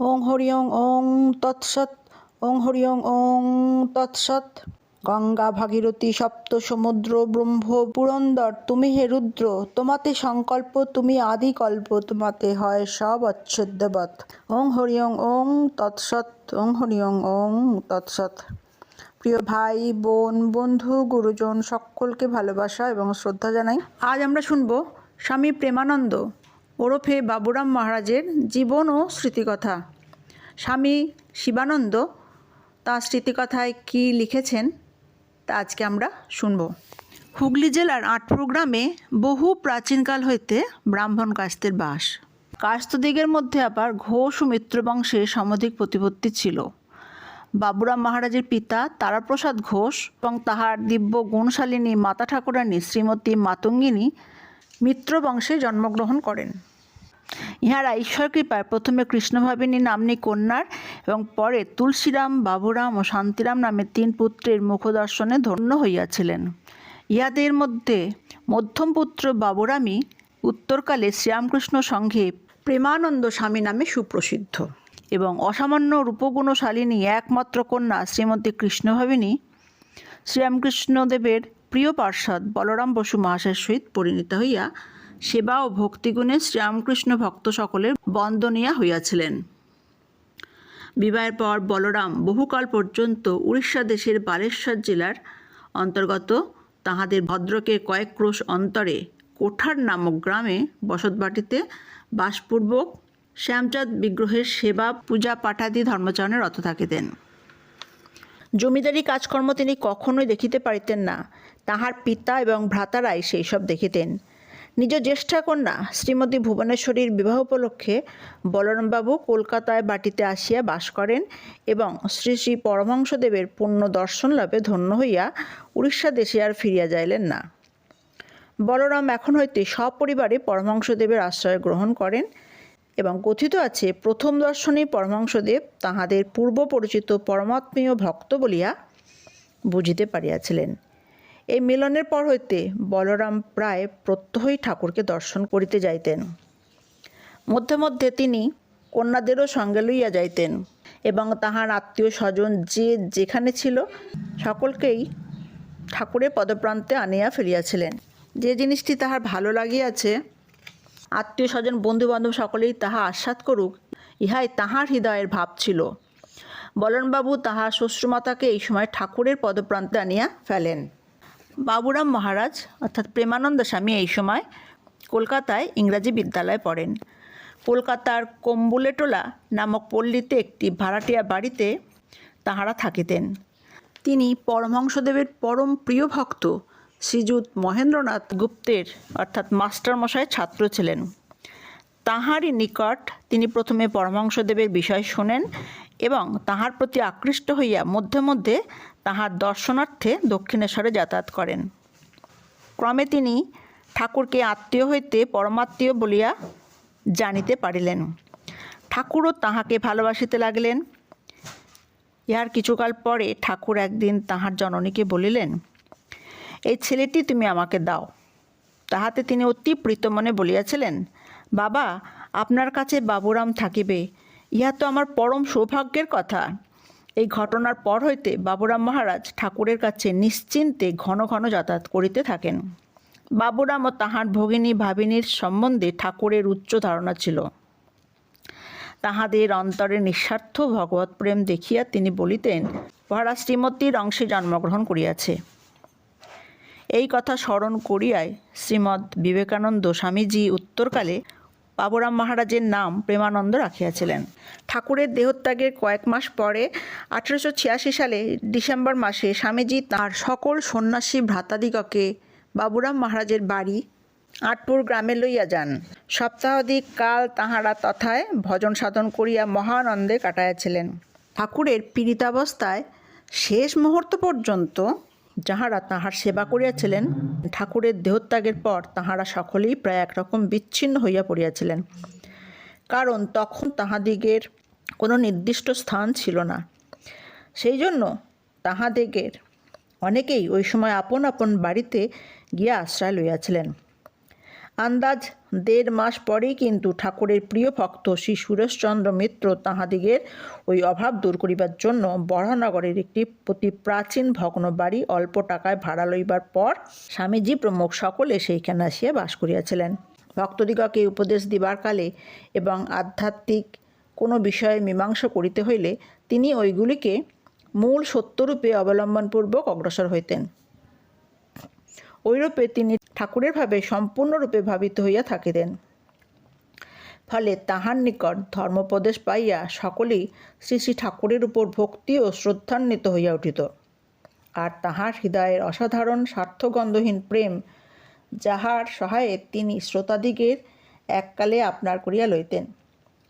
ওং হরি ওং ওং তৎসৎ। ওং হরি ওং ওং তৎসৎ। গঙ্গা ভাগীরথী সপ্ত সমুদ্র ব্রহ্ম পুরন্দর, তুমি হে রুদ্র, তোমাতে সংকল্প, তুমি আদি কল্প, তোমাতে হয় সব অচ্ছেদ্যবৎ। ওং হরি ওং ওং তৎসৎ। ওং হরি ওং ওং তৎসৎ। প্রিয় ভাই, বোন, বন্ধু, গুরুজন, সকলকে ভালোবাসা এবং শ্রদ্ধা জানাই। আজ আমরা শুনব স্বামী প্রেমানন্দ। ওরফে বাবুরাম মহারাজের জীবন ও স্মৃতিকথা। স্বামী শিবানন্দ তার স্মৃতিকথায় কী লিখেছেন তা আজকে আমরা শুনব। হুগলি জেলার আটপুর গ্রামে বহু প্রাচীনকাল হইতে ব্রাহ্মণ কাস্তের বাস। কাস্তদিগের মধ্যে আবার ঘোষ ও মিত্র বংশের সমধিক প্রতিপত্তি ছিল। বাবুরাম মহারাজের পিতা তারাপ্রসাদ ঘোষ এবং তাহার দিব্য গুণশালিনী মাতা ঠাকুরানী শ্রীমতী মাতঙ্গিনী মিত্র বংশে জন্মগ্রহণ করেন। ইহারা ঈশ্বর কৃপায় প্রথমে কৃষ্ণভাবিনী নাম্নী কন্যার এবং পরে তুলসীরাম, বাবুরাম ও শান্তিরাম নামে তিন পুত্রের মুখদর্শনে ধন্য হইয়াছিলেন। ইহাদের মধ্যে মধ্যম পুত্র বাবুরামই উত্তরকালে শ্রীরামকৃষ্ণ সংঘে প্রেমানন্দ স্বামী নামে সুপ্রসিদ্ধ এবং অসামান্য রূপগুণশালিনী একমাত্র কন্যা শ্রীমতী কৃষ্ণভাবিনী শ্রীরামকৃষ্ণদেবের প্রিয় পার্ষদ বলরাম বসু মহাশয়ের সহিত পরিণীত হইয়া সেবা ও ভক্তিগুণে শ্রীরামকৃষ্ণ ভক্ত সকলের বন্দনীয়া হইয়াছিলেন। বিবাহের পর বলরাম বহুকাল পর্যন্ত উড়িষ্যা দেশের বালেশ্বর জেলার অন্তর্গত তাহাদের ভদ্রকে কয়েক ক্রোশ অন্তরে কোঠার নামক গ্রামে বসতবাটিতে বাসপূর্বক শ্যামচাঁদ বিগ্রহের সেবা, পূজা, পাঠাদি ধর্মচরণে রত থাকিতেন। জমিদারি কাজকর্ম তিনি কখনোই দেখিতে পারিতেন না। তাহার পিতা এবং ভ্রাতারাই সেই সব দেখিতেন। নিজ জ্যেষ্ঠা কন্যা শ্রীমতী ভুবনেশ্বরীর বিবাহ উপলক্ষে বলরামবাবু কলকাতায় বাটিতে আসিয়া বাস করেন এবং শ্রী শ্রী পরমহংসদেবের পুণ্য দর্শন লাভে ধন্য হইয়া উড়িষ্যা দেশে আর ফিরিয়া যাইলেন না। বলরাম এখন হইতে সপরিবারে পরমহংসদেবের আশ্রয় গ্রহণ করেন এবং কথিত আছে, প্রথম দর্শনেই পরমহংসদেব তাহাদের পূর্ব পরিচিত পরমাত্মীয় ভক্ত বলিয়া বুঝিতে পারিয়াছিলেন। এই মিলনের পর হইতে বলরাম প্রায় প্রত্যহই ঠাকুরকে দর্শন করিতে যাইতেন। মধ্যে মধ্যে তিনি কন্যাদেরও সঙ্গে লইয়া যাইতেন এবং তাহার আত্মীয় স্বজন যে যেখানে ছিল সকলকেই ঠাকুরের পদপ্রান্তে আনিয়া ফেলিয়াছিলেন। যে জিনিসটি তাহার ভালো লাগিয়াছে আত্মীয় স্বজন বন্ধুবান্ধব সকলেই তাহা আস্বাদ করুক, ইহাই তাহার হৃদয়ের ভাব ছিল। বলনবাবু তাহার শ্বশ্রুমাতাকে এই সময় ঠাকুরের পদপ্রান্তে আনিয়া ফেলেন। বাবুরাম মহারাজ, অর্থাৎ প্রেমানন্দ স্বামী এই সময় কলকাতায় ইংরাজি বিদ্যালয়ে পড়েন। কলকাতার কম্বুলেটোলা নামক পল্লীতে একটি ভাড়াটিয়া বাড়িতে তাহারা থাকিতেন। তিনি পরমহংসদেবের পরম প্রিয় ভক্ত শ্রীযুত মহেন্দ্রনাথ গুপ্তের, অর্থাৎ মাস্টারমশাইয়ের ছাত্র ছিলেন। তাহারই নিকট তিনি প্রথমে পরমহংসদেবের বিষয় শোনেন এবং তাহার প্রতি আকৃষ্ট হইয়া মধ্যে মধ্যে তাহার দর্শনার্থে দক্ষিণেশ্বরে যাতায়াত করেন। ক্রমে তিনি ঠাকুরকে আত্মীয় হইতে পরমাত্মীয় বলিয়া জানিতে পারিলেন। ঠাকুরও তাহাকে ভালোবাসিতে লাগলেন। ইহার কিছুকাল পরে ঠাকুর একদিন তাহার জননীকে বলিলেন, এই ছেলেটি তুমি আমাকে দাও। তাহাতে তিনি অতি প্রীতমনে বলিয়াছিলেন, বাবা, আপনার কাছে বাবুরাম থাকিবে। ইহা তো আমার পরম সৌভাগ্যের কথা। এই ঘটনার পর হইতে বাবুরাম মহারাজ ঠাকুরের কাছে নিশ্চিন্তে ঘন ঘন যাতায়াত করিতে থাকেন। বাবুরাম ও তাহার ভগিনী ভাবিনীর সম্বন্ধে ঠাকুরের উচ্চ ধারণা ছিল। তাহাদের অন্তরে নিঃস্বার্থ ভগবত প্রেম দেখিয়া তিনি বলিতেন উহারা শ্রীমতীর অংশে জন্মগ্রহণ করিয়াছে। এই কথা স্মরণ করিয়ায় শ্রীমৎ বিবেকানন্দ স্বামীজি উত্তরকালে বাবুরাম মহারাজের নাম প্রেমানন্দ রাখিয়াছিলেন। ঠাকুরের দেহত্যাগের কয়েক মাস পরে আঠেরোশো ছিয়াশি সালে ডিসেম্বর মাসে স্বামীজি তার সকল সন্ন্যাসী ভ্রাতাদিগকে বাবুরাম মহারাজের বাড়ি আটপুর গ্রামে লইয়া যান। সপ্তাহাধিক কাল তাহারা তথায় ভজন সাধন করিয়া মহানন্দে কাটাইয়াছিলেন। ঠাকুরের পীড়িতাবস্থায় শেষ মুহূর্ত পর্যন্ত যাহারা তাহার সেবা করিয়াছিলেন, ঠাকুরের দেহত্যাগের পর তাহারা সকলেই প্রায় একরকম বিচ্ছিন্ন হইয়া পড়িয়াছিলেন। কারণ তখন তাহাদিগের কোনো নির্দিষ্ট স্থান ছিল না। সেই জন্য তাহাদিগের অনেকেই ওই সময় আপন আপন বাড়িতে গিয়া আশ্রয় লইয়াছিলেন। আন্দাজ দেড় মাস পরেই কিন্তু ঠাকুরের প্রিয় ভক্ত শ্রী সুরেশচন্দ্র মিত্র তাহাদিগের ওই অভাব দূর করিবার জন্য বরাহনগরের একটি অতি প্রাচীন ভগ্ন বাড়ি অল্প টাকায় ভাড়া লইবার পর স্বামীজি প্রমুখ সকলে সেইখানে আসিয়া বাস করিয়াছিলেন। ভক্তদিগকে উপদেশ দিবার কালে এবং আধ্যাত্মিক কোনো বিষয়ে মীমাংসা করিতে হইলে তিনি ওইগুলিকে মূল সত্যরূপে অবলম্বনপূর্বক অগ্রসর হইতেন। ওইরূপে তিনি ঠাকুরের ভাবে সম্পূর্ণরূপে ভাবিত হইয়া থাকিতেন। ফলে তাহার নিকট ধর্মোপদেশ পাইয়া সকলেই শ্রী শ্রী ঠাকুরের উপর ভক্তি ও শ্রদ্ধান্বিত হইয়া উঠিত। আর তাহার হৃদয়ের অসাধারণ স্বার্থগন্ধহীন প্রেম, যাহার সহায়ে তিনি শ্রোতাদিগের এককালে আপনার করিয়া লইতেন,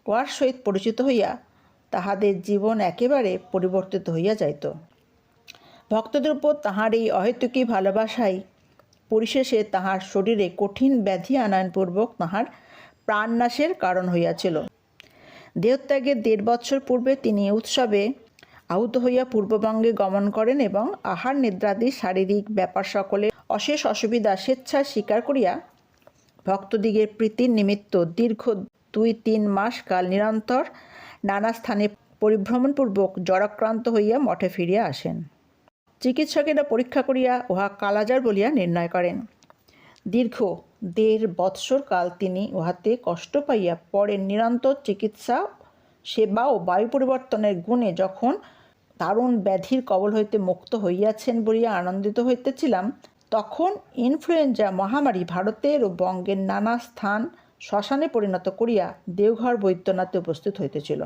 উহার সহিত পরিচিত হইয়া তাহাদের জীবন একেবারে পরিবর্তিত হইয়া যাইত। ভক্তদের উপর তাহার এই অহেতুকী ভালোবাসাই পরিশেষে তাহার শরীরে কঠিন ব্যাধি আনয়নপূর্বক তাহার প্রাণনাশের কারণ হইয়াছিল। দেহত্যাগের দেড় বৎসর পূর্বে তিনি উৎসবে আহত হইয়া পূর্ববঙ্গে গমন করেন এবং আহার নিদ্রাদি শারীরিক ব্যাপার সকলে অশেষ অসুবিধা স্বেচ্ছায় স্বীকার করিয়া ভক্তদিগের প্রীতির নিমিত্ত দীর্ঘ দুই তিন মাস কাল নিরন্তর নানা স্থানে পরিভ্রমণপূর্বক জরাক্রান্ত হইয়া মঠে ফিরিয়া আসেন। চিকিৎসকেরা পরীক্ষা করিয়া উহা কালাজার বলিয়া নির্ণয় করেন। দীর্ঘ দেড় বৎসর কাল তিনি উহাতে কষ্ট পাইয়া পরে নিরন্তর চিকিৎসা, সেবা ও বায়ু পরিবর্তনের গুণে যখন দারুণ ব্যাধির কবল হইতে মুক্ত হইয়াছেন বলিয়া আনন্দিত হইতেছিলাম, তখন ইনফ্লুয়েঞ্জা মহামারী ভারতের ও বঙ্গের নানা স্থান শ্মশানে পরিণত করিয়া দেওঘর বৈদ্যনাথে উপস্থিত হইতেছিল।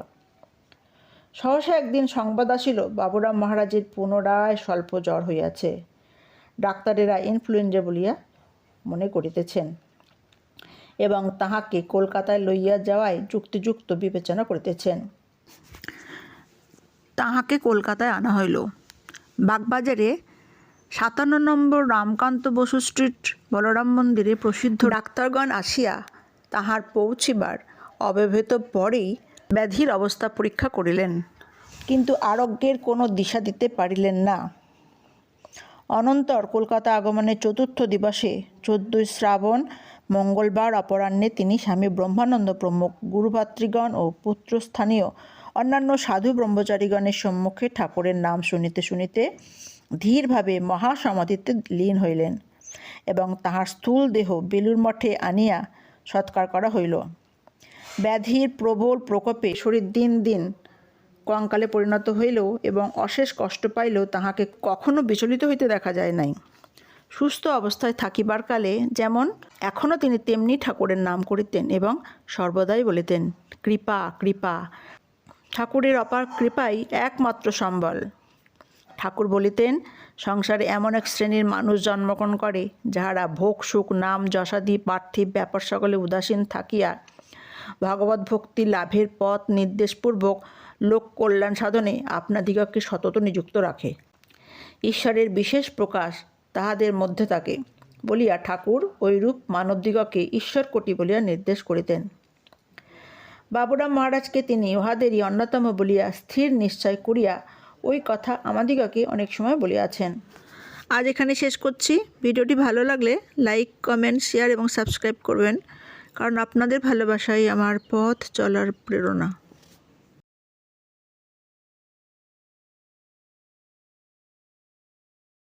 সহসা একদিন সংবাদ আসিল, বাবুরাম মহারাজের পুনরায় স্বল্প জ্বর হইয়াছে। ডাক্তারেরা ইনফ্লুয়েঞ্জা বলিয়া মনে করিতেছেন এবং তাহাকে কলকাতায় লইয়া যাওয়ায় যুক্তিযুক্ত বিবেচনা করিতেছেন। তাহাকে কলকাতায় আনা হইল। বাগবাজারে সাতান্ন নম্বর রামকান্ত বসু স্ট্রিট বলরাম মন্দিরে প্রসিদ্ধ ডাক্তারগণ আসিয়া তাহার পৌঁছিবার অব্যবহিত পরেই ব্যাধির অবস্থা পরীক্ষা করিলেন। কিন্তু আরোগ্যের কোনো দিশা দিতে পারিলেন না। অনন্তর কলকাতা আগমনের চতুর্থ দিবসে চোদ্দই শ্রাবণ মঙ্গলবার অপরাহ্নে তিনি স্বামী ব্রহ্মানন্দ প্রমুখ, গুরুভাতৃগণ ও পুত্রস্থানীয় অন্যান্য সাধু ব্রহ্মচারীগণের সম্মুখে ঠাকুরের নাম শুনিতে শুনিতে ধীরভাবে মহাসমাধিতে লীন হইলেন এবং তাহার স্থূল দেহ বেলুর মঠে আনিয়া সৎকার করা হইল। ব্যাধির প্রবল প্রকোপে শরীর দিন দিন কঙ্কালে পরিণত হইলেও এবং অশেষ কষ্ট পাইলেও তাহাকে কখনো বিচলিত হইতে দেখা যায় নাই। সুস্থ অবস্থায় থাকিবার কালে যেমন এখনও তিনি তেমনি ঠাকুরের নাম করিতেন এবং সর্বদাই বলিতেন, কৃপা কৃপা, ঠাকুরের অপার কৃপাই একমাত্র সম্বল। ঠাকুর বলিতেন, সংসারে এমন এক শ্রেণির মানুষ জন্মগ্রহণ করে, যাহারা ভোগ, সুখ, নাম, যশাদি, পার্থিব, ব্যাপার সকলে উদাসীন থাকিয়া ভগবত ভক্তি লাভের পথ নির্দেশপূর্বক লোক কল্যাণ সাধনে আপনাদিগকে সতত নিযুক্ত রাখে। ঈশ্বরের বিশেষ প্রকাশ তাহাদের মধ্যে থাকে বলিয়া ঠাকুর ঐরূপ মানবদিগকে ঈশ্বর কোটি বলিয়া নির্দেশ করিতেন। বাবুরাম মহারাজকে তিনি উহাদেরই অন্যতম বলিয়া স্থির নিশ্চয় করিয়া ওই কথা আমাদিগকে অনেক সময় বলিয়াছেন। আজ এখানে শেষ করছি। ভিডিওটি ভালো লাগলে লাইক, কমেন্ট, শেয়ার এবং সাবস্ক্রাইব করবেন। কারণ আপনাদের ভালোবাসাই আমার পথ চলার প্রেরণা।